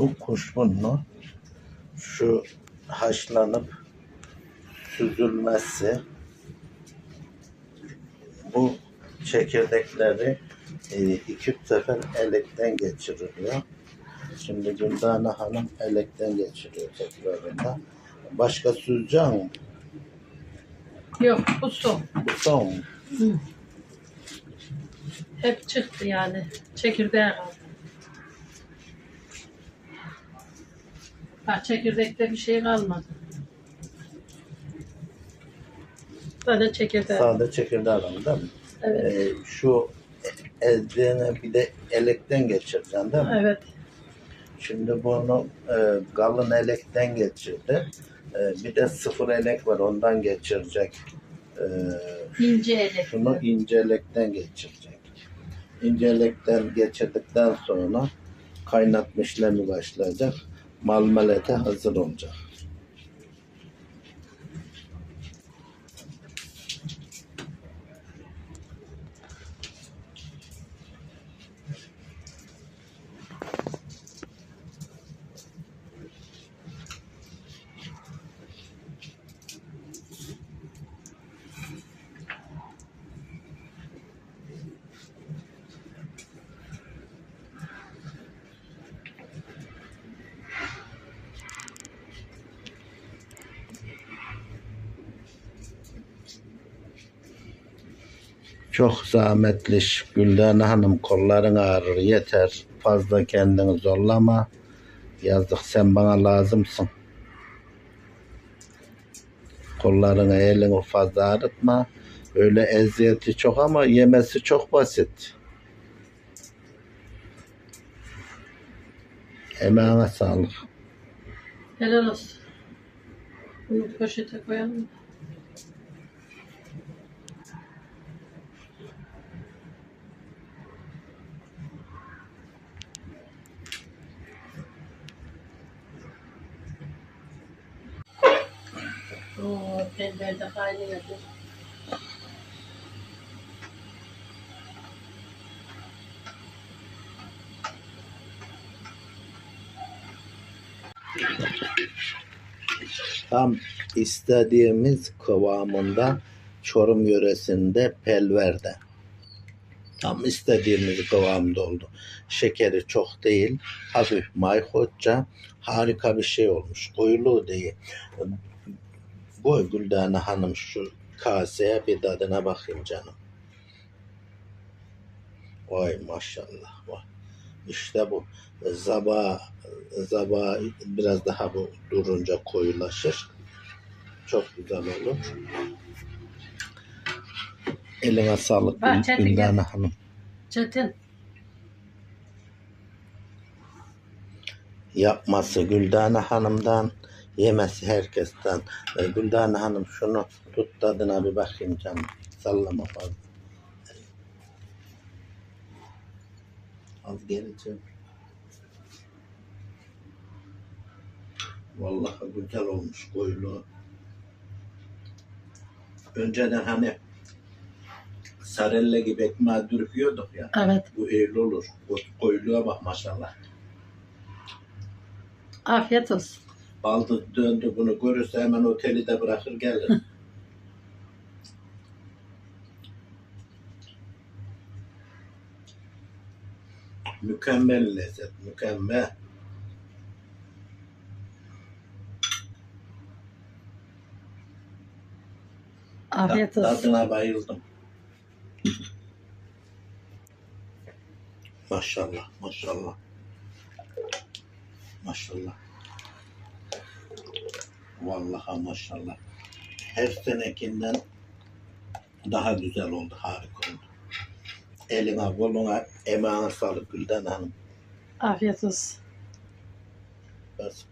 Bu kuşburnu şu haşlanıp süzülmesi bu çekirdekleri e, iki sefer elekten geçiriliyor. Şimdi Güldane Hanım elekten geçiriyor tekrarında. Başka süzecek mi? Yok bu son. Bu son mu? Hep çıktı yani. Çekirdeğe kaldı. Ha, çekirdekte bir şey kalmadı. Sadece çekirdeği. Sade çekirdeği alalım değil mi? Evet. Ee, şu ezdiğini bir de elekten geçireceksin değil mi? Evet. Şimdi bunu e, kalın elekten geçirdi. E, bir de sıfır elek var ondan geçirecek. E, İnce elek. şunu ince elekten geçirecek. İnce elekten geçirdikten sonra kaynatma işlemi başlayacak. مع الملاتها الزلونجة Çok zahmetli iş. Güldane Hanım kolların ağrır yeter. Fazla kendini zorlama. Yazık sen bana lazımsın. Kollarını elini fazla ağrıtma. Öyle eziyeti çok ama yemesi çok basit. Emeğine sağlık. Helal olsun. Bunu poşete koyalım. Tam istediğimiz kıvamında Çorum yöresinde pelverde. Tam istediğimiz kıvamda oldu. Şekeri çok değil, hafif mayhoşça harika bir şey olmuş. Koyuluğu değil. Bu Güldane Hanım şu kaseye bir tadına bakayım canım. Vay maşallah. Vay. İşte bu. Zaba, zaba biraz daha bu durunca koyulaşır. Çok güzel olur. Eline sağlık Bak, Çetin Güldane gel. Hanım. Çetin. Yapması Güldane Hanım'dan, yemesi herkesten. Ee, Güldane Hanım şunu tut tadına bir bakayım canım. Sallama fazla. Az geleceğim. Vallahi güzel olmuş koyulu. Önceden hani sarelle gibi ekmeği dürüyorduk ya. Evet. Bu eğil olur. O koyuluğa bak maşallah. Afiyet olsun. Baldı döndü bunu görürse hemen oteli de bırakır gelir. mükemmel lezzet, mükemmel. Afiyet olsun. Tadına bayıldım. Maşallah, maşallah. Maşallah. Vallahi maşallah. Her senekinden daha güzel oldu, harika oldu. Eline, koluna, emeğine sağlık Gülden Hanım. Afiyet olsun. Bas.